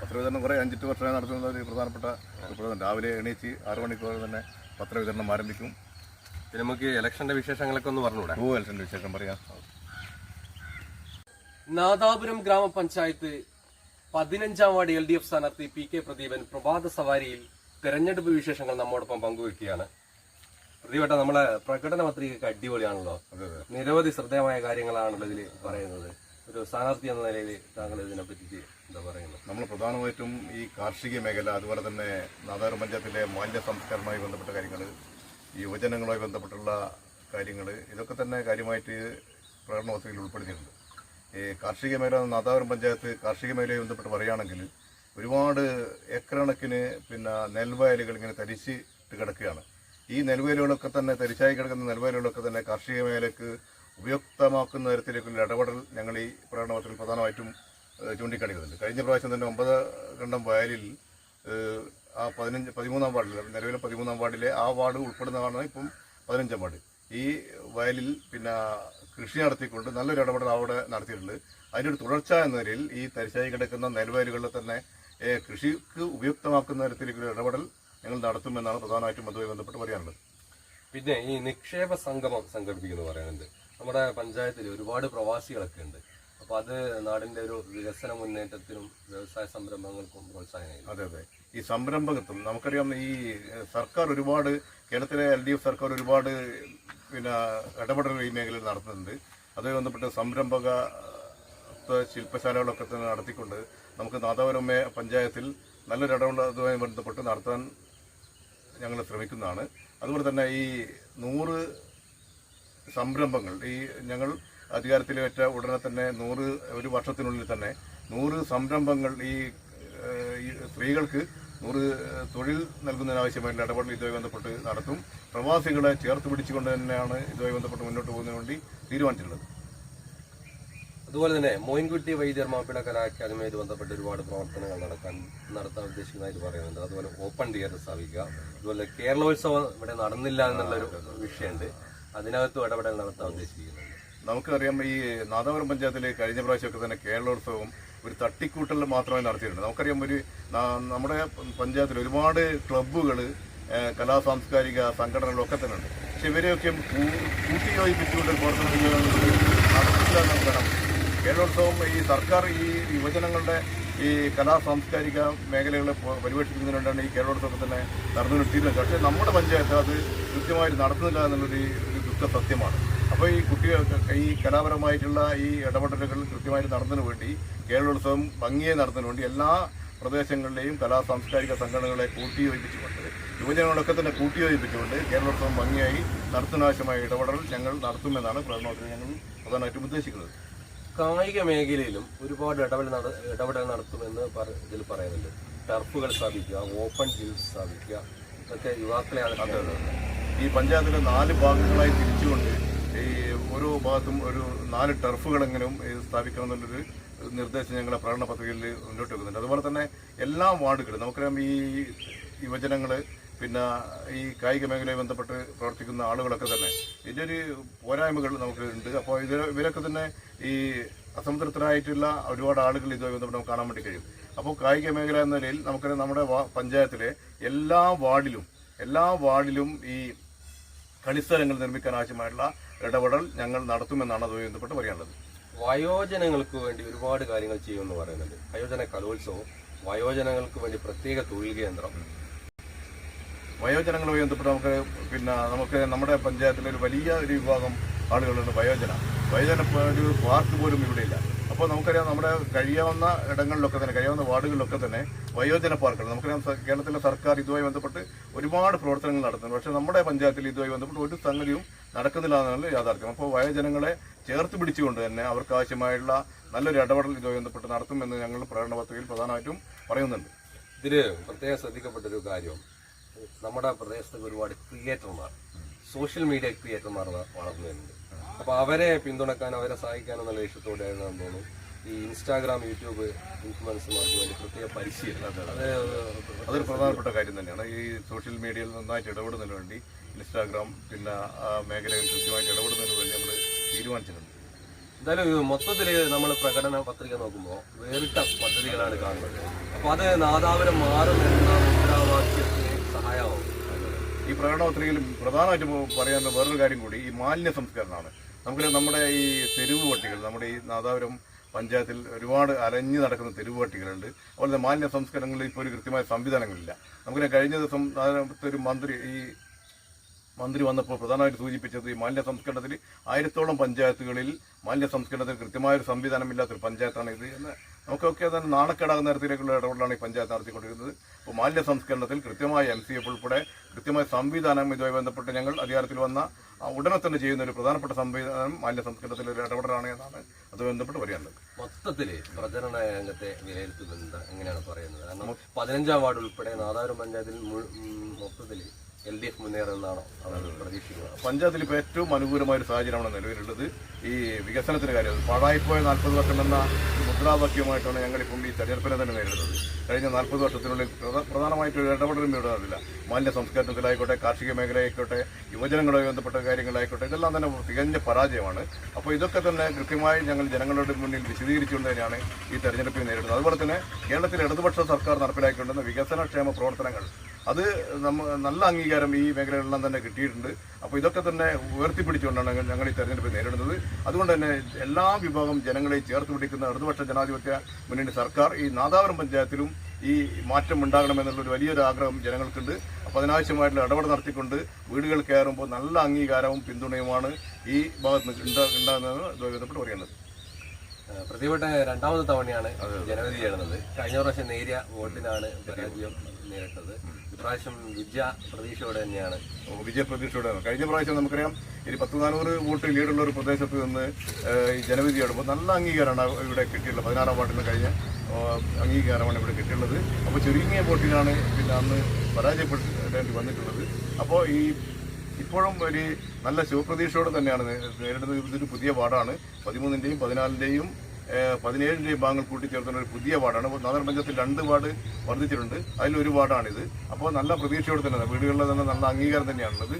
പത്രവിതരണം കുറേ അഞ്ചെട്ട് വർഷമായി നടത്തുന്ന ഒരു പ്രധാനപ്പെട്ട പ്രധാനം. രാവിലെ എണീച്ച് ആറു മണിക്കൂർ തന്നെ പത്രവിതരണം ആരംഭിക്കും. പിന്നെ നമുക്ക് ഇലക്ഷന്റെ വിശേഷങ്ങളൊക്കെ ഒന്ന് പറഞ്ഞുകൂടെ? ഓ ഇലക്ഷന്റെ വിശേഷം പറയാം. നാദാപുരം ഗ്രാമപഞ്ചായത്ത് പതിനഞ്ചാം വാർഡ് എൽ ഡി എഫ് സ്ഥാനാർത്ഥി പി കെ പ്രദീപൻ പ്രഭാത സവാരിയിൽ തെരഞ്ഞെടുപ്പ് വിശേഷങ്ങൾ നമ്മോടൊപ്പം പങ്കുവെക്കുകയാണ്. പ്രദീപേട്ട നമ്മളെ പ്രകടന പത്രികയൊക്കെ അടിപൊളിയാണല്ലോ. നിരവധി ശ്രദ്ധേയമായ കാര്യങ്ങളാണല്ലോ ഇതിൽ പറയുന്നത്. ഒരു സ്ഥാനാർത്ഥി എന്ന നിലയിൽ താങ്കൾ ഇതിനെ പറ്റി എന്താ പറയുന്നത്? നമ്മൾ പ്രധാനമായിട്ടും ഈ കാർഷിക മേഖല അതുപോലെ തന്നെ നാദാർ പഞ്ചായത്തിലെ മാലിന്യ സംസ്കരണവുമായി ബന്ധപ്പെട്ട കാര്യങ്ങൾ യുവജനങ്ങളുമായി ബന്ധപ്പെട്ടുള്ള കാര്യങ്ങൾ ഇതൊക്കെ തന്നെ കാര്യമായിട്ട് പ്രകടന പത്രികയിൽ ഉൾപ്പെടുത്തിയിട്ടുണ്ട്. ഈ കാർഷിക മേഖല നാദാപുരം പഞ്ചായത്ത് കാർഷിക മേഖലയുമായി ബന്ധപ്പെട്ട് പറയുകയാണെങ്കിൽ ഒരുപാട് ഏക്കറണക്കിന് പിന്നെ നെൽവയലുകൾ ഇങ്ങനെ തരിച്ചിട്ട് കിടക്കുകയാണ്. ഈ നെൽവയലുകളൊക്കെ തന്നെ തരിശായി കിടക്കുന്ന നെൽവയലുകളൊക്കെ തന്നെ കാർഷിക മേഖലയ്ക്ക് ഉപയുക്തമാക്കുന്ന തരത്തിലേക്കുള്ള ഇടപെടൽ ഞങ്ങൾ ഈ പ്രകടനത്തിൽ പ്രധാനമായിട്ടും ചൂണ്ടിക്കാണിക്കുന്നുണ്ട്. കഴിഞ്ഞ പ്രാവശ്യം തന്നെ ഒമ്പത് കണ്ടം വയലിൽ ആ പതിനഞ്ച് പതിമൂന്നാം വാർഡിൽ നിലവിലെ പതിമൂന്നാം വാർഡിലെ ആ വാർഡ് ഉൾപ്പെടുന്നതാണ് ഇപ്പം പതിനഞ്ചാം വാർഡ്. ഈ വയലിൽ പിന്നെ കൃഷി നടത്തിക്കൊണ്ട് നല്ലൊരു ഇടപെടൽ അവിടെ നടത്തിയിട്ടുണ്ട്. അതിന്റെ ഒരു തുടർച്ച എന്ന നിലയിൽ ഈ തരിശായി കിടക്കുന്ന നെൽവയലുകളിൽ തന്നെ കൃഷിക്ക് ഉപയുക്തമാക്കുന്ന തരത്തിലേക്കുള്ള ഇടപെടൽ ഞങ്ങൾ നടത്തുമെന്നാണ് പ്രധാനമായിട്ടും അതുമായി ബന്ധപ്പെട്ട് പറയാനുള്ളത്. പിന്നെ ഈ നിക്ഷേപ സംഗമം സംഘടിപ്പിക്കുന്നു പറയുന്നത് നമ്മുടെ പഞ്ചായത്തിൽ ഒരുപാട് പ്രവാസികളൊക്കെ ഉണ്ട്. അപ്പൊ അത് നാടിന്റെ ഒരു വികസന മുന്നേറ്റത്തിനും വ്യവസായ സംരംഭങ്ങൾക്കും പ്രോത്സാഹനമായി. അതെ അതെ. ഈ സംരംഭകത്വം നമുക്കറിയാം ഈ സർക്കാർ ഒരുപാട് കേരളത്തിലെ എൽ ഡി എഫ് സർക്കാർ ഒരുപാട് പിന്നെ ഇടപെടലുകൾ ഈ മേഖലയിൽ നടത്തുന്നുണ്ട്. അതുമായി ബന്ധപ്പെട്ട് സംരംഭക ശില്പശാലകളൊക്കെ തന്നെ നടത്തിക്കൊണ്ട് നമുക്ക് നാദാപുരം പഞ്ചായത്തിൽ നല്ലൊരു ഇടപെടൽ അതുമായി ബന്ധപ്പെട്ട് നടത്താൻ ഞങ്ങൾ ശ്രമിക്കുന്നതാണ്. അതുപോലെ തന്നെ ഈ നൂറ് സംരംഭങ്ങൾ ഈ ഞങ്ങൾ അധികാരത്തിലേറ്റ ഉടനെ തന്നെ നൂറ് ഒരു വർഷത്തിനുള്ളിൽ തന്നെ നൂറ് സംരംഭങ്ങൾ ഈ സ്ത്രീകൾക്ക് നൂറ് തൊഴിൽ നൽകുന്നതിനാവശ്യമായിട്ടുള്ള ഇടപെടൽ ഇതുമായി ബന്ധപ്പെട്ട് നടത്തും. പ്രവാസികളെ ചേർത്ത് പിടിച്ചുകൊണ്ട് തന്നെയാണ് ഇതുമായി ബന്ധപ്പെട്ട് മുന്നോട്ട് പോകുന്നതിന് വേണ്ടി തീരുമാനിച്ചിട്ടുള്ളത്. അതുപോലെ തന്നെ മോയിൻകുട്ടി വൈദ്യർ മാപ്പിള കലാ അക്കാദമിയുമായി ബന്ധപ്പെട്ട് ഒരുപാട് പ്രവർത്തനങ്ങൾ നടക്കാൻ നടത്താൻ ഉദ്ദേശിക്കുന്നതായിട്ട് പറയുന്നുണ്ട്. അതുപോലെ ഓപ്പൺ തിയേറ്റർ സ്ഥാപിക്കുക. അതുപോലെ കേരളോത്സവം ഇവിടെ നടന്നില്ല എന്നുള്ളൊരു വിഷയമുണ്ട്. അതിനകത്തും ഇടപെടൽ നടത്താൻ ഉദ്ദേശിക്കുന്നുണ്ട്. നമുക്കറിയാം ഈ നാദാപുരം പഞ്ചായത്തിലെ കഴിഞ്ഞ പ്രാവശ്യമൊക്കെ തന്നെ കേരളോത്സവം ഒരു തട്ടിക്കൂട്ടൽ മാത്രമേ നടത്തിയിട്ടുണ്ട്. നമുക്കറിയാം ഒരു നമ്മുടെ പഞ്ചായത്തിൽ ഒരുപാട് ക്ലബ്ബുകൾ കലാ സാംസ്കാരിക സംഘടനകളൊക്കെ തന്നെ ഉണ്ട്. പക്ഷെ ഇവരെയൊക്കെ കൂട്ടിയോജിപ്പിച്ചുകൊണ്ട് പ്രവർത്തനം നടത്തില്ല എന്ന് കേരളോത്സവം ഈ സർക്കാർ ഈ യുവജനങ്ങളുടെ ഈ കലാ സാംസ്കാരിക മേഖലകളെ പരിപോഷിപ്പിക്കുന്നതിന് വേണ്ടിയാണ് ഈ തന്നെ നടന്നു നിർത്തിയിരുന്നത് പക്ഷേ നമ്മുടെ പഞ്ചായത്ത് അത് കൃത്യമായിട്ട് നടത്തുന്നില്ല എന്നുള്ളൊരു ഒരു ദുഃഖ സത്യമാണ്. അപ്പോൾ ഈ കുട്ടികൾക്ക് ഈ കലാപരമായിട്ടുള്ള ഈ ഇടപെടലുകൾ കൃത്യമായിട്ട് നടന്നതിന് വേണ്ടി കേരളോത്സവം ഭംഗിയെ നടത്തുന്നതിന് വേണ്ടി എല്ലാ പ്രദേശങ്ങളിലെയും കലാ സാംസ്കാരിക സംഘടനകളെ കൂട്ടിയോജിപ്പിച്ചുകൊണ്ട് യുവജനങ്ങളൊക്കെ തന്നെ കൂട്ടിയോജിപ്പിച്ചുകൊണ്ട് കേരളോത്സവം ഭംഗിയായി നടത്തുന്നാവശ്യമായ ഇടപെടൽ ഞങ്ങൾ നടത്തുമെന്നാണ് പ്രധാനമന്ത്രി ഞങ്ങൾ പ്രധാനമായിട്ടും ഉദ്ദേശിക്കുന്നത്. കായിക മേഖലയിലും ഒരുപാട് ഇടപെടൽ നട ഇടപെടൽ നടത്തുമെന്ന് ഇതിൽ പറയുന്നുണ്ട്. ടർഫുകൾ സ്ഥാപിക്കുക ഓപ്പൺ ജിംസ് സ്ഥാപിക്കുക ഇതൊക്കെ യുവാക്കളെ ഈ പഞ്ചായത്തിലെ നാല് ഭാഗങ്ങളായി തിരിച്ചുകൊണ്ട് ഈ ഓരോ ഭാഗത്തും ഒരു നാല് ടർഫുകളെങ്കിലും സ്ഥാപിക്കണമെന്നുള്ളൊരു നിർദ്ദേശം ഞങ്ങളുടെ പ്രകടന പത്രികയിൽ മുന്നോട്ട് വെക്കുന്നുണ്ട്. അതുപോലെ തന്നെ എല്ലാ വാർഡുകളും നമുക്കറിയാം ഈ യുവജനങ്ങൾ പിന്നെ ഈ കായിക മേഖലയുമായി ബന്ധപ്പെട്ട് പ്രവർത്തിക്കുന്ന ആളുകളൊക്കെ തന്നെ ഇതിന്റെ ഒരു പോരായ്മകൾ നമുക്ക് ഉണ്ട് അപ്പോൾ ഇത് ഇവരൊക്കെ തന്നെ ഈ അസംതൃപ്തരായിട്ടുള്ള ഒരുപാട് ആളുകൾ ഇതുമായി ബന്ധപ്പെട്ട് നമുക്ക് കാണാൻ വേണ്ടി കഴിയും. അപ്പോൾ കായിക മേഖല എന്ന നിലയിൽ നമുക്ക് നമ്മുടെ പഞ്ചായത്തിലെ എല്ലാ വാർഡിലും എല്ലാ വാർഡിലും ഈ കളിസ്ഥലങ്ങൾ നിർമ്മിക്കാൻ ആവശ്യമായിട്ടുള്ള ഇടപെടൽ ഞങ്ങൾ നടത്തുമെന്നാണ് അതുമായി ബന്ധപ്പെട്ട് പറയാനുള്ളത്. വയോജനങ്ങൾക്ക് വേണ്ടി ഒരുപാട് കാര്യങ്ങൾ ചെയ്യുമെന്ന് പറയുന്നുണ്ട്. വയോജന കലോത്സവം വയോജനങ്ങൾക്ക് വേണ്ടി പ്രത്യേക തൊഴിൽ കേന്ദ്രം വയോജനങ്ങളുമായി ബന്ധപ്പെട്ട് നമുക്ക് പിന്നെ നമുക്ക് നമ്മുടെ പഞ്ചായത്തിലെ ഒരു വലിയ ഒരു വിഭാഗം ആളുകളുണ്ട് വയോജന. വയോജന ഒരു പാർക്ക് പോലും ഇവിടെയില്ല അപ്പോൾ നമുക്കറിയാം നമ്മുടെ കഴിയാവുന്ന ഇടങ്ങളിലൊക്കെ തന്നെ കഴിയാവുന്ന വാർഡുകളിലൊക്കെ തന്നെ വയോജന പാർക്കുകൾ. നമുക്കറിയാം കേരളത്തിലെ സർക്കാർ ഇതുമായി ബന്ധപ്പെട്ട് ഒരുപാട് പ്രവർത്തനങ്ങൾ നടത്തുന്നു പക്ഷേ നമ്മുടെ പഞ്ചായത്തിൽ ഇതുമായി ബന്ധപ്പെട്ട് ഒരു സംഗതിയും നടക്കുന്നില്ല എന്നുള്ളത് യാഥാർത്ഥ്യം. അപ്പോൾ വയോജനങ്ങളെ ചേർത്ത് പിടിച്ചുകൊണ്ട് തന്നെ അവർക്ക് ആവശ്യമായുള്ള നല്ലൊരു ഇടപെടൽ ഇതുമായി ബന്ധപ്പെട്ട് നടത്തുമെന്ന് ഞങ്ങൾ പ്രകടന പത്രികയിൽ പ്രധാനമായിട്ടും പറയുന്നുണ്ട്. ഇതിൽ പ്രത്യേകം ശ്രദ്ധിക്കപ്പെട്ടൊരു കാര്യം. നമ്മുടെ പ്രദേശത്ത് ഒരുപാട് ക്രിയേറ്റർമാർ സോഷ്യൽ മീഡിയ ക്രിയേറ്റർമാർ വളർന്നു വരുന്നുണ്ട് അപ്പൊ അവരെ പിന്തുണക്കാൻ അവരെ സഹായിക്കാൻ എന്നുള്ള ലക്ഷ്യത്തോടെയാണ് തോന്നുന്നു ഈ ഇൻസ്റ്റാഗ്രാം യൂട്യൂബ് ഇൻഫ്ലുവൻസർമാർക്ക് വേണ്ടി പ്രത്യേക പരിശീലനം അത് അതൊരു പ്രധാനപ്പെട്ട കാര്യം തന്നെയാണ്. ഈ സോഷ്യൽ മീഡിയയിൽ നന്നായിട്ട് ഇടപെടുന്നതിന് വേണ്ടി ഇൻസ്റ്റാഗ്രാം പിന്നെ ആ മേഖലയിൽ കൃത്യമായിട്ട് ഇടപെടുന്നതിന് വേണ്ടി നമ്മൾ തീരുമാനിച്ചിട്ടുണ്ട്. എന്തായാലും മൊത്തത്തിൽ നമ്മൾ പ്രകടന പത്രിക നോക്കുമ്പോൾ വേറിട്ട പദ്ധതികളാണ് കാണുന്നത്. അപ്പോൾ അത് നാദാപുരം മാറും എന്ന മുദ്രാവാക്യത്തിന് സഹായമാവും ഈ പ്രകടനപത്രികയിൽ പ്രധാനമായിട്ടും പറയാനുള്ള വേറൊരു കാര്യം കൂടി ഈ മാലിന്യ സംസ്കരണമാണ്. നമുക്ക് നമ്മുടെ ഈ തെരുവ് പട്ടികൾ നമ്മുടെ ഈ നാദാപുരം പഞ്ചായത്തിൽ ഒരുപാട് അലഞ്ഞു നടക്കുന്ന തെരുവ് പട്ടികളുണ്ട്. അതുപോലെ തന്നെ മാലിന്യ സംസ്കരണങ്ങളിൽ ഇപ്പോൾ ഒരു കൃത്യമായ സംവിധാനങ്ങളില്ല. നമുക്ക് കഴിഞ്ഞ ദിവസം ഒരു മന്ത്രി ഈ മന്ത്രി വന്നപ്പോൾ പ്രധാനമായിട്ട് സൂചിപ്പിച്ചത് ഈ മാലിന്യ സംസ്കരണത്തിൽ ആയിരത്തോളം പഞ്ചായത്തുകളിൽ മാലിന്യ സംസ്കരണത്തിൽ കൃത്യമായ ഒരു സംവിധാനമില്ലാത്തൊരു പഞ്ചായത്താണ് ഇത് എന്ന് നമുക്കൊക്കെ തന്നെ നാണക്കേടാകുന്ന തരത്തിലേക്കുള്ള ഇടപെടലാണ് ഈ പഞ്ചായത്ത് നടത്തിക്കൊണ്ടിരുന്നത് അപ്പോൾ മാലിന്യ സംസ്കരണത്തിൽ കൃത്യമായ എം സി എഫ് ഉൾപ്പെടെ കൃത്യമായ സംവിധാനം ഇതുമായി ബന്ധപ്പെട്ട് ഞങ്ങൾ അധികാരത്തിൽ വന്ന ഉടനെ തന്നെ ചെയ്യുന്ന ഒരു പ്രധാനപ്പെട്ട സംവിധാനം മാലിന്യ സംസ്കരണത്തിൽ ഒരു ഇടപെടലാണ് എന്നാണ് അതുമായി ബന്ധപ്പെട്ട് പറയാനുള്ളത്. മൊത്തത്തിൽ പ്രചരണ രംഗത്തെ വിലയിരുത്തുന്നത് എങ്ങനെയാണ് പറയുന്നത്? കാരണം പതിനഞ്ചാം വാർഡ് ഉൾപ്പെടെ നാദാപുരം പഞ്ചായത്തിൽ മൊത്തത്തിൽ എൽ ഡി എഫ് മുന്നേറുന്നതാണോ പ്രതീക്ഷിക്കുന്നത്? പഞ്ചായത്തിൽ ഇപ്പോൾ ഏറ്റവും അനുകൂലമായ ഒരു സാഹചര്യമാണ് നിലവിലുള്ളത്. ഈ വികസനത്തിന്റെ കാര്യം. പാഴായിപ്പോയ നാൽപ്പത് വർഷം എന്ന മുദ്രാവാക്യവുമായിട്ടാണ് ഞങ്ങളിപ്പം ഈ തെരഞ്ഞെടുപ്പിനെ തന്നെ നേരിടുന്നത്. കഴിഞ്ഞ നാൽപ്പത് വർഷത്തിനുള്ളിൽ പ്രധാനമായിട്ടൊരു ഇടപെടലും ഇടാറില്ല മാലിന്യ സംസ്കരണത്തിലായിക്കോട്ടെ കാർഷിക മേഖലയായിക്കോട്ടെ യുവജനങ്ങളുമായി ബന്ധപ്പെട്ട കാര്യങ്ങളായിക്കോട്ടെ ഇതെല്ലാം തന്നെ തികഞ്ഞ പരാജയമാണ്. അപ്പോൾ ഇതൊക്കെ തന്നെ കൃത്യമായി ഞങ്ങൾ ജനങ്ങളുടെ മുന്നിൽ വിശദീകരിച്ചുകൊണ്ട് തന്നെയാണ് ഈ തെരഞ്ഞെടുപ്പിൽ നേരിടുന്നത്. അതുപോലെ തന്നെ കേരളത്തിൽ ഇടതുപക്ഷ സർക്കാർ നടപ്പിലാക്കിക്കൊണ്ടുന്ന വികസനക്ഷേമ പ്രവർത്തനങ്ങൾ അത് നല്ല അംഗീകാരം ഈ മേഖലകളിലെല്ലാം തന്നെ കിട്ടിയിട്ടുണ്ട്. അപ്പോൾ ഇതൊക്കെ തന്നെ ഉയർത്തിപ്പിടിച്ചുകൊണ്ടാണ് ഞങ്ങൾ- ഈ തെരഞ്ഞെടുപ്പ് നേരിടുന്നത്. അതുകൊണ്ട് തന്നെ എല്ലാ വിഭാഗം ജനങ്ങളെ ചേർത്ത് പിടിക്കുന്ന ഇടതുപക്ഷ ജനാധിപത്യ മുന്നണി സർക്കാർ ഈ നാദാപുരം പഞ്ചായത്തിലും ഈ മാറ്റം ഉണ്ടാകണമെന്നുള്ളൊരു വലിയൊരു ആഗ്രഹം ജനങ്ങൾക്കുണ്ട്. അപ്പോൾ അതിനാവശ്യമായിട്ടുള്ള ഇടപെടൽ നടത്തിക്കൊണ്ട് വീടുകൾ കയറുമ്പോൾ നല്ല അംഗീകാരവും പിന്തുണയുമാണ് ഈ ഭാഗത്ത് നിന്ന് ഉണ്ടാ- ഉണ്ടാകുന്നതെന്ന് ബന്ധപ്പെട്ട് പറയുന്നത്. ഏഹ് രണ്ടാമത് തവണയാണ് ജനവിധി ചേർന്നത്. കഴിഞ്ഞ പ്രാവശ്യം നേരിയ വോട്ടിനാണ് പരാജയം നേരിട്ടത്. ഇപ്രാവശ്യം വിജയ പ്രതീക്ഷയോടെ തന്നെയാണ്. വിജയ പ്രതീക്ഷയോടെ കഴിഞ്ഞ പ്രാവശ്യം നമുക്കറിയാം ഇനി പത്ത് നാനൂറ് വോട്ട് ലീഡുള്ള ഒരു പ്രദേശത്ത് നിന്ന് ഈ ജനവിധി എടുമ്പോൾ നല്ല അംഗീകാരമാണ് ഇവിടെ കിട്ടിയിട്ടുള്ളത്. പതിനാറാം വാർഡിൽ നിന്ന് കഴിഞ്ഞ അംഗീകാരമാണ് ഇവിടെ കിട്ടിയിട്ടുള്ളത്. അപ്പോൾ ചുരുങ്ങിയ വോട്ടിനാണ് പിന്നെ അന്ന് പരാജയപ്പെടേണ്ടി വന്നിട്ടുള്ളത്. അപ്പോൾ ഈ ഇപ്പോഴും ഒരു നല്ല ശുഭപ്രതീക്ഷയോടെ തന്നെയാണ് നേരിടുന്നത്. ഇതൊരു പുതിയ വാർഡാണ്. പതിമൂന്നിന്റെയും പതിനാലിന്റെയും പതിനേഴിന്റെയും ഭാഗങ്ങൾ കൂട്ടിച്ചേർത്തുന്ന ഒരു പുതിയ വാർഡാണ്. നാദർ രണ്ട് വാർഡ് വർദ്ധിച്ചിട്ടുണ്ട്. അതിലൊരു വാർഡാണിത്. അപ്പോൾ നല്ല പ്രതീക്ഷയോടെ തന്നെയാണ്. വീടുകളിൽ തന്നെ നല്ല അംഗീകാരം തന്നെയാണുള്ളത്.